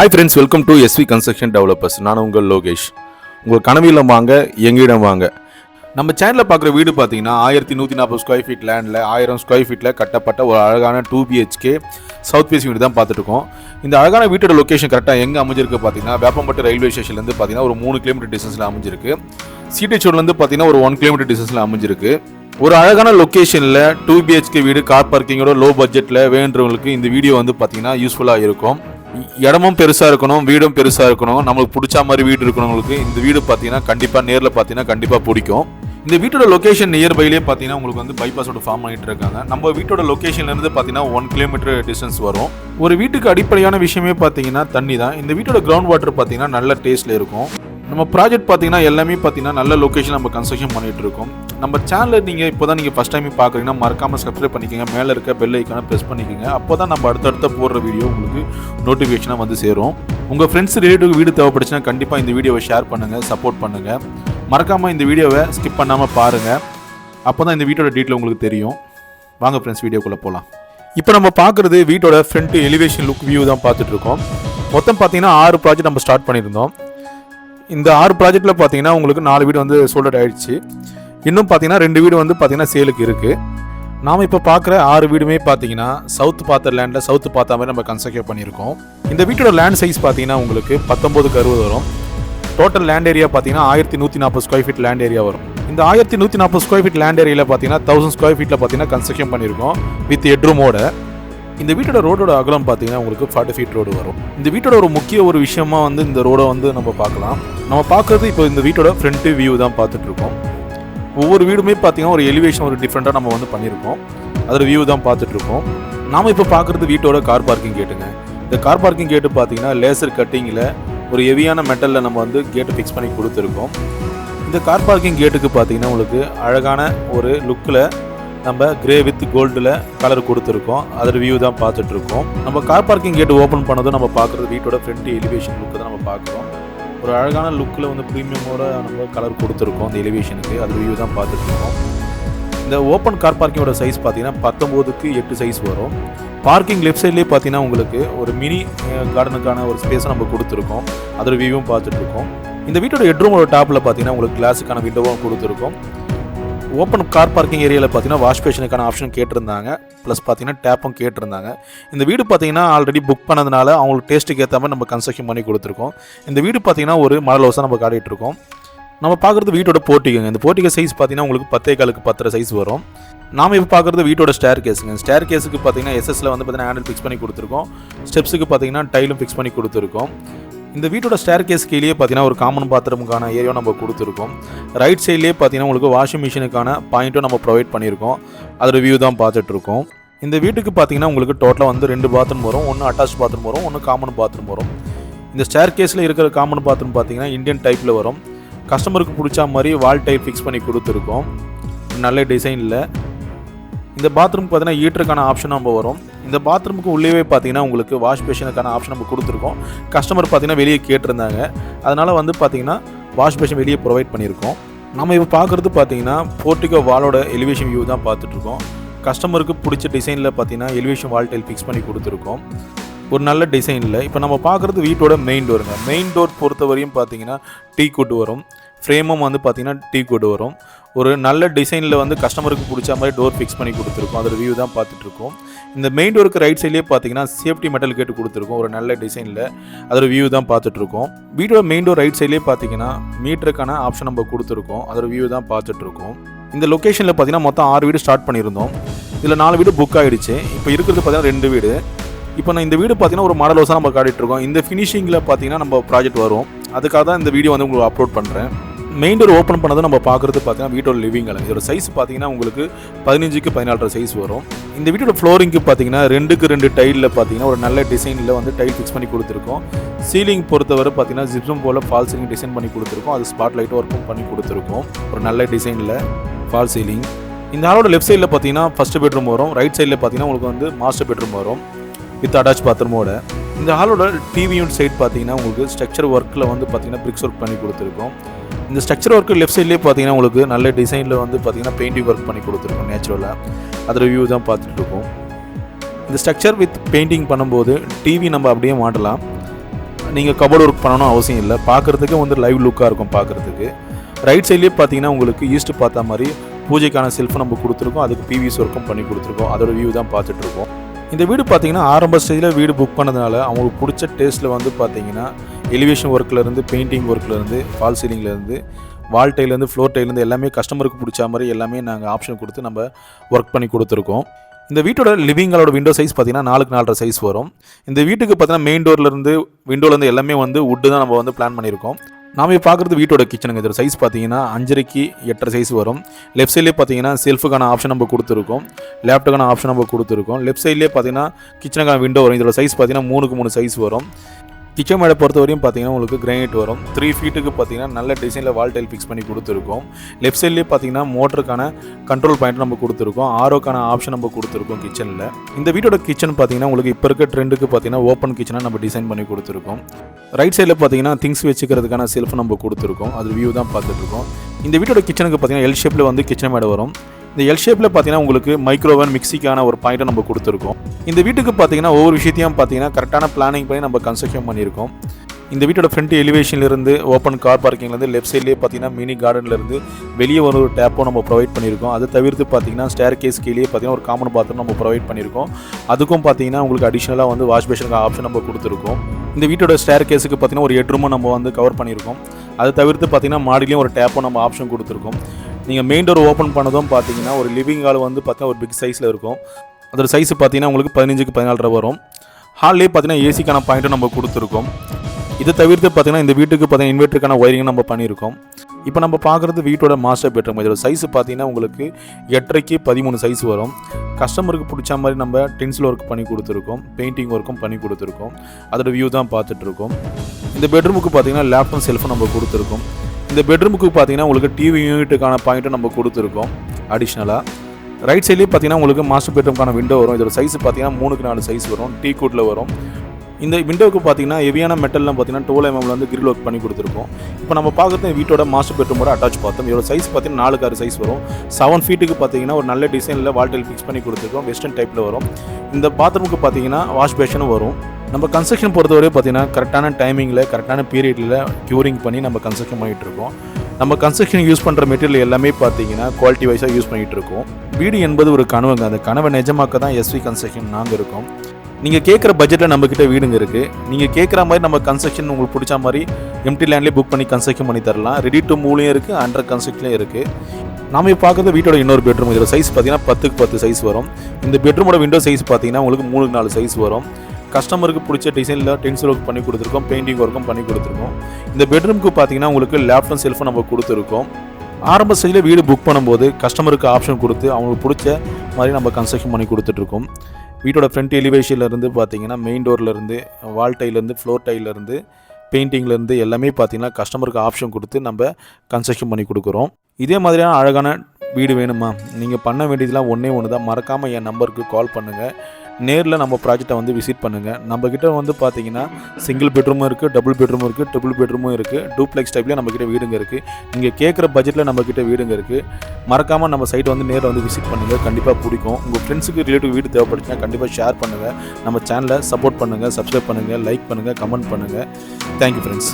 Hi friends welcome to SV construction developers நான் உங்கள் லோகேஷ். உங்கள் கனவிலம் வாங்க எங்கிடம் வாங்க. நம்ம சேனலில் பார்க்குற வீடு பார்த்தீங்கன்னா ஆயிரத்தி நூற்றி நாற்பது ஸ்கொயர் ஃபீட் லேண்டில் ஆயிரம் ஸ்கொயர் ஃபீட்டில் கட்டப்பட்ட ஒரு அழகான டூ பிஹெச்கே சவுத் பேசி வீடு தான் பார்த்துட்ருக்கோம். இந்த அழகான வீட்டோட லொக்கேஷன் கரெக்டாக எங்கே அமைஞ்சிருக்கு பார்த்தீங்கன்னா வேப்பம்பட்டு ரயில்வே ஸ்டேஷன்லேருந்து பார்த்தீங்கன்னா ஒரு மூணு கிலோமீட்டர் டிஸ்டன்ஸில் அமைஞ்சிருக்கு. சிடிச்சூர்லேருந்து பார்த்தீங்கன்னா ஒரு ஒன் கிலோமீட்டர் டிஸ்டன்ஸில் அமைஞ்சிருக்கு. ஒரு அழகான லொக்கேஷனில் டூ பிஹெச்கே வீடு கார் பார்க்கிங்கோட லோ பட்ஜெட்டில் வேண்டுறவங்களுக்கு இந்த வீடியோ வந்து பார்த்தீங்கன்னா யூஸ்ஃபுல்லாக இருக்கும். இடமும் பெருசாக இருக்கணும் வீடும் பெருசாக இருக்கணும். நம்மளுக்கு பிடிச்ச மாதிரி வீடு இருக்கணுங்களுக்கு இந்த வீடு பார்த்தீங்கன்னா கண்டிப்பாக நேரில் பார்த்தீங்கன்னா கண்டிப்பாக பிடிக்கும். இந்த வீட்டோட லொக்கேஷன் நியர்பைலேயே பார்த்தீங்கன்னா உங்களுக்கு வந்து பைபாஸோட ஃபார்ம் பண்ணிட்டு இருக்காங்க. நம்ம வீட்டோட லொக்கேஷன்லேருந்து பார்த்தீங்கன்னா ஒன் கிலோமீட்டர் டிஸ்டன்ஸ் வரும். ஒரு வீட்டுக்கு அடிப்படையான விஷயமே பார்த்தீங்கன்னா தண்ணி தான். இந்த வீட்டோட கிரவுண்ட் வாட்டர் பார்த்தீங்கன்னா நல்ல டேஸ்ட்டில் இருக்கும். நம்ம ப்ராஜெக்ட் பார்த்தீங்கன்னா எல்லாமே பார்த்தீங்கன்னா நல்ல லொக்கேஷன் நம்ம கன்ஸ்ட்ரக்ஷன் பண்ணிட்டு இருக்கோம் நம்ம சேனலில் நீங்கள் இப்போ தான் நீங்கள் ஃபஸ்ட் டைம் பார்க்குறீங்கன்னா மறக்காமல் சப்ஸ்கிரைப் பண்ணிக்கோங்க. மேலே இருக்க பெல் ஐக்கான ப்ரெஸ் பண்ணிக்கோங்க. அப்போ தான் நம்ம அடுத்தடுத்த போடுற வீடியோ உங்களுக்கு நோட்டிஃபிகேஷனாக வந்து சேரும். உங்கள் ஃப்ரெண்ட்ஸ் ரிலேட்டிவ் வீடு தேவைப்படுச்சுன்னா கண்டிப்பாக இந்த வீடியோவை ஷேர் பண்ணுங்கள் சப்போர்ட் பண்ணுங்கள் மறக்காமல் இந்த வீடியோவை ஸ்கிப் பண்ணாமல் பாருங்கள் அப்போ தான் இந்த வீட்டோட டீட்டெயில் உங்களுக்கு தெரியும். வாங்க ஃப்ரெண்ட்ஸ் வீடியோக்குள்ளே போகலாம் இப்போ நம்ம பார்க்குறது வீட்டோட ஃப்ரண்ட் எலிவேஷன் லுக் வியூ தான் பார்த்துட்ருக்கோம் மொத்தம் பார்த்தீங்கன்னா ஆறு ப்ராஜெக்ட் நம்ம ஸ்டார்ட் பண்ணியிருந்தோம். இந்த ஆறு ப்ராஜெக்ட்டில் பார்த்தீங்கன்னா உங்களுக்கு நாலு வீடு வந்து சோல்ட் ஆயிடுச்சு. இன்னும் பார்த்தீங்கன்னா ரெண்டு வீடு வந்து பார்த்தீங்கன்னா சேலுக்கு இருக்குது நாம் இப்போ பார்க்குற ஆறு வீடுமே பார்த்தீங்கன்னா சவுத் பார்த்த லேண்டில் சவுத் பார்த்த மாதிரி நம்ம கன்ஸ்ட்ரக்ட் பண்ணியிருக்கோம். இந்த வீட்டோட லேண்ட் சைஸ் பார்த்தீங்கன்னா உங்களுக்கு பத்தொம்போதுக்கு அறுபது வரும். டோட்டல் லேண்ட் ஏரியா பார்த்தீங்கன்னா ஆயிரத்தி நூற்றி நாற்பது ஸ்கொயர் ஃபீட் லேண்ட் ஏரியா வரும். இந்த ஆயிரத்தி நூற்றி நாற்பது ஸ்கொயர் ஃபீட் லேண்ட் ஏரியாவில் பார்த்தீங்கன்னா தௌசண்ட் ஸ்கொயர் ஃபீட்டில் பார்த்தீங்கன்னா கன்ஸ்ட்ரக்ஷன் பண்ணியிருக்கோம் வித் ஹெட்ரூமோட இந்த வீட்டோட ரோடோட அகலம் பார்த்தீங்கன்னா உங்களுக்கு ஃபார்ட்டி ஃபீட் ரோடு வரும். இந்த வீட்டோட ஒரு முக்கிய ஒரு விஷயமா வந்து இந்த ரோடை வந்து நம்ம பார்க்கலாம். நம்ம பார்க்குறது இப்போ இந்த வீட்டோட ஃப்ரண்ட் வியூ தான் பார்த்துட்டு இருக்கோம். ஒவ்வொரு வீடுமே பார்த்தீங்கன்னா ஒரு எலிவேஷன் ஒரு டிஃப்ரெண்ட்டாக நம்ம வந்து பண்ணியிருக்கோம். அதோட வியூ தான் பார்த்துட்டு இருக்கோம். நாம் இப்போ பார்க்குறது வீட்டோட கார் பார்க்கிங் கேட்டுங்க இந்த கார் பார்க்கிங் கேட்டு பார்த்தீங்கன்னா லேசர் கட்டிங்கில் ஒரு ஹெவியான மெட்டலில் நம்ம வந்து கேட்டு ஃபிக்ஸ் பண்ணி கொடுத்துருக்கோம். இந்த கார் பார்க்கிங் கேட்டுக்கு பார்த்தீங்கன்னா உங்களுக்கு அழகான ஒரு லுக்கில் நம்ம கிரே வித் கோல்டில் கலர் கொடுத்துருக்கோம். அதோட வியூ தான் பார்த்துட்ருக்கோம் நம்ம கார் பார்க்கிங் கேட் ஓப்பன் பண்ணதும் நம்ம பார்க்குறது வீட்டோட ஃப்ரண்ட் எலிவேஷன் லுக்கு தான் நம்ம பார்க்குறோம். ஒரு அழகான லுக்கில் வந்து ப்ரீமியமோட நம்ம கலர் கொடுத்துருக்கோம் அந்த எலிவேஷனுக்கு அது வியூ தான் பார்த்துட்ருக்கோம் இந்த ஓப்பன் கார் பார்க்கிங்கோட சைஸ் பார்த்தீங்கன்னா பத்தொம்போதுக்கு எட்டு சைஸ் வரும். பார்க்கிங் லெஃப்ட் சைட்லேயே பார்த்தீங்கன்னா உங்களுக்கு ஒரு மினி கார்டனுக்கான ஒரு ஸ்பேஸை நம்ம கொடுத்துருக்கோம். அதோட வியூவும் பார்த்துட்ருக்கோம் இந்த வீட்டோட ஹெட்ரூமோட டாப்பில் பார்த்தீங்கன்னா உங்களுக்கு கிளாஸுக்கான விண்டோவும் கொடுத்துருக்கோம். ஓப்பன் கார் பார்க்கிங் ஏரியாவில் பார்த்தீங்கன்னா வாஷ் பேஷனுக்கான ஆப்ஷன் கேட்டிருந்தாங்க. ப்ளஸ் பார்த்தீங்கன்னா டேப்பும் கேட்டிருந்தாங்க. இந்த வீடு பார்த்தீங்கன்னா ஆல்ரெடி புக் பண்ணதுனால அவங்களுக்கு டேஸ்ட்டுக்கு ஏற்ற மாதிரி நம்ம கன்ஸ்ட்ரக்ஷன் பண்ணி கொடுத்துருக்கோம். இந்த வீடு பார்த்தீங்கன்னா ஒரு மாடல் ஹவுஸாக நம்ம காட்டிகிட்டு இருக்கோம் நம்ம பார்க்குறது வீட்டோட போர்ட்டிக்குங்க. இந்த போர்ட்டிகை சைஸ் பார்த்தீங்கன்னா உங்களுக்கு பத்தே காலுக்கு பத்தரை சைஸ் வரும். நாம இப்போ பார்க்குறது வீட்டோட ஸ்டேர் கேஸுங்க ஸ்டேர் கேஸுக்கு பார்த்தீங்கன்னா எஸ்எஸ்ல வந்து பார்த்தீங்கன்னா ஹேண்டில் ஃபிக்ஸ் பண்ணி கொடுத்துருக்கோம். ஸ்டெப்ஸுக்கு பார்த்தீங்கன்னா டைலும் ஃபிக்ஸ் பண்ணி கொடுத்துருக்கோம். இந்த வீட்டோட ஸ்டேர் கேஸ் கீழே பார்த்தீங்கன்னா ஒரு காமன் பாத்ரூமுக்கான ஏரியா நம்ம கொடுத்துருக்கோம். ரைட் சைட்லேயே பார்த்தீங்கன்னா உங்களுக்கு வாஷிங் மிஷினுக்கான பாயிண்ட்டும் நம்ம ப்ரொவைட் பண்ணியிருக்கோம். அதோட வியூ தான் பார்த்துட்ருக்கோம். இந்த வீட்டுக்கு பார்த்தீங்கன்னா உங்களுக்கு டோட்டலாக வந்து ரெண்டு பாத்ரூம் வரும். ஒன்று அட்டாச் பாத்ரூம் வரும் ஒன்று காமன் பாத்ரூம் வரும். இந்த ஸ்டேர் கேஸில் இருக்கிற காமன் பாத்ரூம் பார்த்தீங்கன்னா இந்தியன் டைப்பில் வரும். கஸ்டமருக்கு பிடிச்ச மாதிரி வால் டைப் ஃபிக்ஸ் பண்ணி கொடுத்துருக்கோம். நல்ல டிசைனில் இந்த பாத்ரூம் பார்த்தீங்கன்னா ஹீட்டருக்கான ஆப்ஷன் நம்ம வரும். இந்த பாத்ரூமுக்கு உள்ளேவே பார்த்தீங்கன்னா உங்களுக்கு வாஷ் பேஷனுக்கான ஆப்ஷன் நம்ம கொடுத்துருக்கோம். கஸ்டமர் பார்த்தீங்கன்னா வெளியே கேட்டிருந்தாங்க. அதனால் வந்து பார்த்தீங்கன்னா வாஷ் பேஷன் வெளியே ப்ரொவைட் பண்ணியிருக்கோம். நம்ம இப்போ பார்க்குறது பார்த்தீங்கன்னா போர்ட்டிகோ வாலோட எலிவேஷன் வியூ தான் பார்த்துட்ருக்கோம் கஸ்டமருக்கு பிடிச்ச டிசைனில் பார்த்தீங்கன்னா எலிவேஷன் வால் டைல் ஃபிக்ஸ் பண்ணி கொடுத்துருக்கோம். ஒரு நல்ல டிசைனில் இப்போ நம்ம பார்க்குறது வீட்டோட மெயின் டோருங்க மெயின் டோர் பொறுத்தவரையும் பார்த்தீங்கன்னா டீ கொட்டு வரும். ஃப்ரேமும் வந்து பார்த்திங்கன்னா டீ கொட்டு வரும். ஒரு நல்ல டிசைனில் வந்து கஸ்டமருக்கு பிடிச்ச மாதிரி டோர் ஃபிக்ஸ் பண்ணி கொடுத்துருக்கோம். அதோட வியூ தான் பார்த்துட்ருக்கோம் இந்த மெயின் டோருக்கு ரைட் சைட்லேயே பார்த்தீங்கன்னா சேஃப்டி மெட்டல் கேட்டு கொடுத்துருக்கோம். ஒரு நல்ல டிசைனில் அதோட வியூ தான் பார்த்துட்ருக்கோம். வீட்டோட மெயின் டோர் ரைட் சைட்லேயே பார்த்தீங்கன்னா மீட்டருக்கான ஆப்ஷன் நம்ம கொடுத்துருக்கோம். அதோட வியூ தான் பார்த்துட்ருக்கோம். இந்த லொக்கேஷனில் பார்த்தீங்கன்னா மொத்தம் ஆறு வீடு ஸ்டார்ட் பண்ணியிருந்தோம். இதில் நாலு வீடு புக் ஆகிடுச்சு இப்போ இருக்கிறது பார்த்தீங்கன்னா ரெண்டு வீடு. இப்போ நான் இந்த வீடு பார்த்தீங்கன்னா ஒரு மாடல் ஹவுஸாக நம்ம காட்டிட்டு இருக்கோம் இந்த ஃபினிஷிங்கில் பார்த்தீங்கன்னா நம்ம ப்ராஜெக்ட் வரும். அதுக்காக தான் இந்த வீடியோ வந்து உங்களுக்கு அப்லோட் பண்ணுறேன் மெயின் டோர் ஓப்பன் பண்ணதை நம்ம பார்க்குறது பார்த்தீங்கன்னா வீட்டோட லிவிங் அலங்க இதோட சைஸ் பார்த்தீங்கன்னா உங்களுக்கு பதினஞ்சுக்கு பதினாலரை சைஸ் வரும். இந்த வீட்டோட ஃப்ளோரிங்க்கு பார்த்தீங்கன்னா ரெண்டுக்கு ரெண்டு டைலில் பார்த்தீங்கன்னா ஒரு நல்ல டிசைனில் வந்து டைல் ஃபிக்ஸ் பண்ணி கொடுத்துருக்கோம். சீலிங் பொறுத்தவரை பார்த்தீங்கன்னா ஜிப்சம் போல் ஃபால் சீலிங் டிசைன் பண்ணி கொடுத்துருக்கோம். அது ஸ்பாட் லைட் ஒர்க்கும் பண்ணி கொடுத்துருக்கோம். ஒரு நல்ல டிசைனில் ஃபால் சீலிங் இந்த ஆளோட லெஃப்ட் சைடில் பார்த்தீங்கன்னா ஃபஸ்ட் பெட்ரூம் வரும். ரைட் சைடில் பார்த்தீங்கன்னா உங்களுக்கு வந்து மாஸ்டர் பெட்ரூம் வரும். வித் அட்டாச் பாத்ரூமோட இந்த ஹாலோட டிவி சைட் பார்த்தீங்கன்னா உங்களுக்கு ஸ்ட்ரக்சர் ஒர்க்கில் வந்து பார்த்தீங்கன்னா பிரிக்ஸ் ஒர்க் பண்ணி கொடுத்துருக்கோம். இந்த ஸ்ட்ரக்சர் ஒர்க்கு லெஃப்ட் சைட்லேயே பார்த்தீங்கன்னா உங்களுக்கு நல்ல டிசைனில் வந்து பார்த்தீங்கன்னா பெயிண்டிங் ஒர்க் பண்ணி கொடுத்துருக்கோம் நேச்சுரலாக அதோட வியூ தான் பார்த்துட்டு இருக்கோம் இந்த ஸ்ட்ரக்சர் வித் பெயிண்டிங் பண்ணும்போது டிவி நம்ம அப்படியே மாட்டலாம். நீங்கள் கபோர்டு ஒர்க் பண்ணணும் அவசியம் இல்லை. பார்க்குறதுக்கு வந்து லைவ் லுக்காக இருக்கும் பார்க்குறதுக்கு ரைட் சைட்லேயே பார்த்தீங்கன்னா உங்களுக்கு ஈஸ்ட் பார்த்த மாதிரி பூஜைக்கான செல்ஃப் நம்ம கொடுத்துருக்கோம். அதுக்கு பிவிஸ் ஒர்க்கும் பண்ணி கொடுத்துருக்கோம். அதோட வியூ தான் பார்த்துட்ருக்கோம் இந்த வீடு பார்த்தீங்கன்னா ஆரம்ப ஸ்டேஜில் வீடு புக் பண்ணதுனால அவங்களுக்கு பிடிச்ச டேஸ்ட்டில் வந்து பார்த்தீங்கன்னா எலிவேஷன் ஒர்க்லேருந்து பெயிண்டிங் ஒர்க்லேருந்து ஃபால் சீலிங்லேருந்து வால் டைலேருந்து ஃப்ளோர் டைலேருந்து எல்லாமே கஸ்டமருக்கு பிடிச்ச மாதிரி எல்லாமே நாங்கள் ஆப்ஷன் கொடுத்து நம்ம ஒர்க் பண்ணி கொடுத்துருக்கோம். இந்த வீட்டோட லிவிங்களோட விண்டோ சைஸ் பார்த்தீங்கன்னா நாலுக்கு நாலரை சைஸ் வரும். இந்த வீட்டுக்கு பார்த்தீங்கன்னா மெயின் டோர்லேருந்து விண்டோலேருந்து எல்லாமே வந்து வுட்டு தான் நம்ம வந்து பிளான் பண்ணியிருக்கோம். நாம பார்க்குறது வீட்டோட கிச்சனுங்க இதோட சைஸ் பார்த்தீங்கன்னா அஞ்சரைக்கு எட்டரை சைஸ் வரும். லெஃப்ட் சைட்லேயே பார்த்தீங்கன்னா செல்ஃபுக்கான ஆப்ஷன் நம்ம கொடுத்துருக்கோம். லேப்டாப்க்கான ஆப்ஷன் நம்ம கொடுத்துருக்கோம். லெஃப்ட் சைட்லேயே பார்த்தீங்கன்னா கிச்சனுக்கான விண்டோ வரும். இதோட சைஸ் பார்த்தீங்கன்னா மூணுக்கு மூணு சைஸ் வரும். கிச்சன் மேடை பொறுத்த வரையும் பார்த்தீங்கன்னா உங்களுக்கு கிரானைட் வரும். த்ரீ ஃபீட்டுக்கு பார்த்தீங்கன்னா நல்ல டிசைனில் வால் டைல் ஃபிக்ஸ் பண்ணி கொடுத்துருக்கோம். லெஃப்ட் சைட்லேயே பார்த்தீங்கன்னா மோட்டருக்கான கண்ட்ரோல் பாயிண்ட் நம்ம கொடுத்துருக்கோம். ஆரோக்கான ஆப்ஷன் நம்ம கொடுத்துருக்கோம் கிச்சனில் இந்த வீட்டோட கிச்சன் பார்த்தீங்கன்னா உங்களுக்கு இப்போ இருக்க ட்ரெண்டுக்கு பார்த்தீங்கன்னா ஓப்பன் கிச்சனாக நம்ம டிசைன் பண்ணி கொடுத்துருக்கோம். ரைட் சைடில் பார்த்தீங்கன்னா திங்ஸ் வச்சுக்கிறதுக்கான செல்ஃப் நம்ம கொடுத்துருக்கோம். அது வியூ தான் பார்த்துட்ருக்கோம் இந்த வீட்டோட கிச்சனுக்கு பார்த்தீங்கன்னா எல் ஷேப்பில் வந்து கிச்சன் மேடை வரும். இந்த எல் ஷேப்பில் பார்த்தீங்கன்னா உங்களுக்கு மைக்ரோவன் மிக்சிக்கான ஒரு பாயிண்ட்டை நம்ம கொடுத்துருக்கோம். இந்த வீட்டுக்கு பார்த்தீங்கன்னா ஒவ்வொரு விஷயத்தையும் பார்த்தீங்கன்னா கரெக்டான பிளானிங் பண்ணி நம்ம கன்ஸ்ட்ரக்ஷன் பண்ணியிருக்கோம். இந்த வீட்டோட ஃப்ரண்ட் எலிவேஷன்லேருந்து ஓப்பன் கார் பார்க்கிங்லேருந்து லெஃப்ட் சைட்லேயே பார்த்தீங்கன்னா மினி கார்டன்லேருந்து வெளியே ஒரு டேப்பும் நம்ம ப்ரொவைட் பண்ணியிருக்கோம். அது தவிர்த்து பார்த்தீங்கன்னா ஸ்டேர் கேஸ் கீழே பார்த்தீங்கன்னா ஒரு காமன் பாத்ரூம் நம்ம ப்ரொவைட் பண்ணியிருக்கோம். அதுக்கும் பார்த்தீங்கன்னா உங்களுக்கு அடிஷ்னலாக வந்து வாஷ் பேஷனுக்கு ஆப்ஷன் நம்ம கொடுத்துருக்கோம். இந்த வீட்டோட ஸ்டேர் கேஸுக்கு பார்த்தீங்கன்னா ஒரு எட்ரூமும் நம்ம வந்து கவர் பண்ணியிருக்கோம். அது தவிர்த்து பார்த்தீங்கன்னா மாடிலையும் ஒரு டேப்பும் நம்ம ஆப்ஷன் கொடுத்துருக்கோம். நீங்கள் மெயின் டோர் ஓப்பன் பண்ணதும் பார்த்தீங்கன்னா ஒரு லிவிங் ஹால் வந்து பார்த்தீங்கன்னா ஒரு பிக் சைஸில் இருக்கும். அதோட சைஸ் பார்த்தீங்கன்னா உங்களுக்கு பதினஞ்சுக்கு பதினாலரை வரும். ஹால்லேயே பார்த்தீங்கன்னா ஏசிக்கான பாயிண்ட்டும் நம்ம கொடுத்துருக்கோம். இதை தவிர்த்து பார்த்தீங்கன்னா இந்த வீட்டுக்கு பார்த்தீங்கன்னா இன்வெர்ட்டருக்கான ஒயரிங்கும் நம்ம பண்ணியிருக்கோம். இப்போ நம்ம பார்க்குறது வீட்டோட மாஸ்டர் பெட்ரூம் இதோட சைஸ் பார்த்தீங்கன்னா உங்களுக்கு எட்டரைக்கு பதிமூணு சைஸ் வரும். கஸ்டமருக்கு பிடிச்ச மாதிரி நம்ம டென்சில் ஒர்க் பண்ணி கொடுத்துருக்கோம். பெயிண்டிங் ஒர்க்கும் பண்ணி கொடுத்துருக்கோம். அதோட வியூ தான் பார்த்துட்ருக்கோம் இந்த பெட்ரூமுக்கு பார்த்தீங்கன்னா லேப்டாப் செல்ஃபும் நம்ம கொடுத்துருக்கோம். இந்த பெட்ரூமுக்கு பார்த்தீங்கன்னா உங்களுக்கு டிவி யூனிட்டுக்கான பாயிண்ட்டும் நம்ம கொடுத்துருக்கோம். அடிஷ்னலாக ரைட் சைட்லேயே பார்த்தீங்கன்னா உங்களுக்கு மாஸ்டர் பெட்ரூம்க்கான விண்டோ வரும். இதோட சைஸ் பார்த்தீங்கன்னா மூணுக்கு நாலு சைஸ் வரும். டீ கூட்டில் வரும். இந்த விண்டோவுக்கு பார்த்தீங்கன்னா ஹெவியான மெட்டல்லாம் பார்த்தீங்கன்னா டோல் எம்எம்ல வந்து கிரில் ஒர்க் பண்ணி கொடுத்துருக்கோம். இப்போ நம்ம பார்க்குறது வீட்டோட மாஸ்டர் பெட்ரூமோட அட்டாச் பார்த்தோம் இதோட சைஸ் பார்த்தீங்கன்னா நாலுக்கு ஆறு சைஸ் வரும். செவன் ஃபீட்டுக்கு பார்த்தீங்கன்னா ஒரு நல்ல டிசைனில் வால்டைல் ஃபிக்ஸ் பண்ணி கொடுத்துருக்கோம். வெஸ்டர்ன் டைப்பில் வரும். இந்த பாத்ரூமுக்கு பார்த்தீங்கன்னா வாஷ் பேஷனும் வரும். நம்ம கன்ஸ்ட்ரக்ஷன் பொறுத்தவரை பார்த்தீங்கன்னா கரெக்டான டைமிங்கில் கரெக்டான பீரியடில் க்யூரிங் பண்ணி நம்ம கன்ஸ்ட்ரக்ஷன் பண்ணிகிட்டு இருக்கோம். நம்ம கன்ஸ்ட்ரக்ஷன் யூஸ் பண்ணுற மெட்டீரியல் எல்லாமே பார்த்தீங்கன்னா குவாலிட்டி வைஸாக யூஸ் பண்ணிகிட்டு இருக்கோம். வீடு என்பது ஒரு கனவுங்க. அந்த கனவை நிஜமாக்க தான் எஸ்வி கன்ஸ்ட்ரக்ஷன் நாங்கள் இருக்கோம். நீங்கள் கேட்குற பட்ஜெட்டில் நம்மக்கிட்ட வீடுங்க இருக்குது நீங்கள் கேட்குற மாதிரி நம்ம கன்ஸ்ட்ரக்ஷன் உங்களுக்கு பிடிச்ச மாதிரி எம்டி லேண்ட்லேயே புக் பண்ணி கன்ஸ்ட்ரக்ஷன் பண்ணி தரலாம். ரெடி டு மூலையும் இருக்குது அண்டர் கன்ஸ்ட்ரக்ஷன்லேயும் இருக்குது நாம இப்போ பார்க்குறது வீட்டோட இன்னொரு பெட்ரூம் இதோட சைஸ் பார்த்தீங்கன்னா பத்துக்கு பத்து சைஸ் வரும். இந்த பெட்ரூமோட விண்டோ சைஸ் பார்த்தீங்கன்னா உங்களுக்கு மூணுக்கு நாலு சைஸ் வரும். கஸ்டமருக்கு பிடிச்ச டிசைனில் டென்சில் ஒர்க் பண்ணி கொடுத்துருக்கோம் பெயிண்டிங் ஒர்க்கும் பண்ணி கொடுத்துருக்கோம். இந்த பெட்ரூம்க்கு பார்த்தீங்கன்னா உங்களுக்கு லேப்டாப் செல்ஃபும் நம்ம கொடுத்துருக்கோம். ஆரம்ப ஸ்டேஜில் வீடு புக் பண்ணும்போது கஸ்டமருக்கு ஆப்ஷன் கொடுத்து அவங்களுக்கு பிடிச்ச மாதிரி நம்ம கன்ஸ்ட்ரக்ஷன் பண்ணி கொடுத்துட்ருக்கோம். வீட்டோட ஃப்ரண்ட் எலிவேஷன்லேருந்து பார்த்தீங்கன்னா மெயின் டோர்லேருந்து வால் டைலேருந்து ஃப்ளோர் டைலேருந்து பெயிண்டிங்லேருந்து எல்லாமே பார்த்தீங்கன்னா கஸ்டமருக்கு ஆப்ஷன் கொடுத்து நம்ம கன்ஸ்ட்ரக்ஷன் பண்ணி கொடுக்குறோம். இதே மாதிரியான அழகான வீடு வேணுமா? நீங்கள் பண்ண வேண்டியதுலாம் ஒன்றே ஒன்று தான் மறக்காமல் என் நம்பருக்கு கால் பண்ணுங்கள் நேரில் நம்ம ப்ராஜெக்டை வந்து விசிட் பண்ணுங்கள் நம்மக்கிட்ட வந்து பார்த்தீங்கன்னா சிங்கிள் பெட்ரூமும் இருக்குது டபுள் பெட்ரூமும் இருக்குது ட்ரிபிள் பெட்ரூமும் இருக்குது டூப்ளெக்ஸ் டைப்லேயும் நம்மக்கிட்ட வீடுங்க இருக்குது நீங்கள் கேட்குற பட்ஜெட்டில் நம்மக்கிட்ட வீடுங்க இருக்குது மறக்காமல் நம்ம சைட்டை வந்து நேரில் வந்து விசிட் பண்ணுங்கள் கண்டிப்பாக பிடிக்கும். உங்கள் ஃப்ரெண்ட்ஸுக்கு ரிலேட்டிவ் வீடு தேவைப்படுச்சுன்னா கண்டிப்பாக ஷேர் பண்ணுங்கள் நம்ம சேனலை சப்போர்ட் பண்ணுங்கள் சப்ஸ்கிரைப் பண்ணுங்கள் லைக் பண்ணுங்கள் கமெண்ட் பண்ணுங்கள் தேங்க்யூ ஃப்ரெண்ட்ஸ்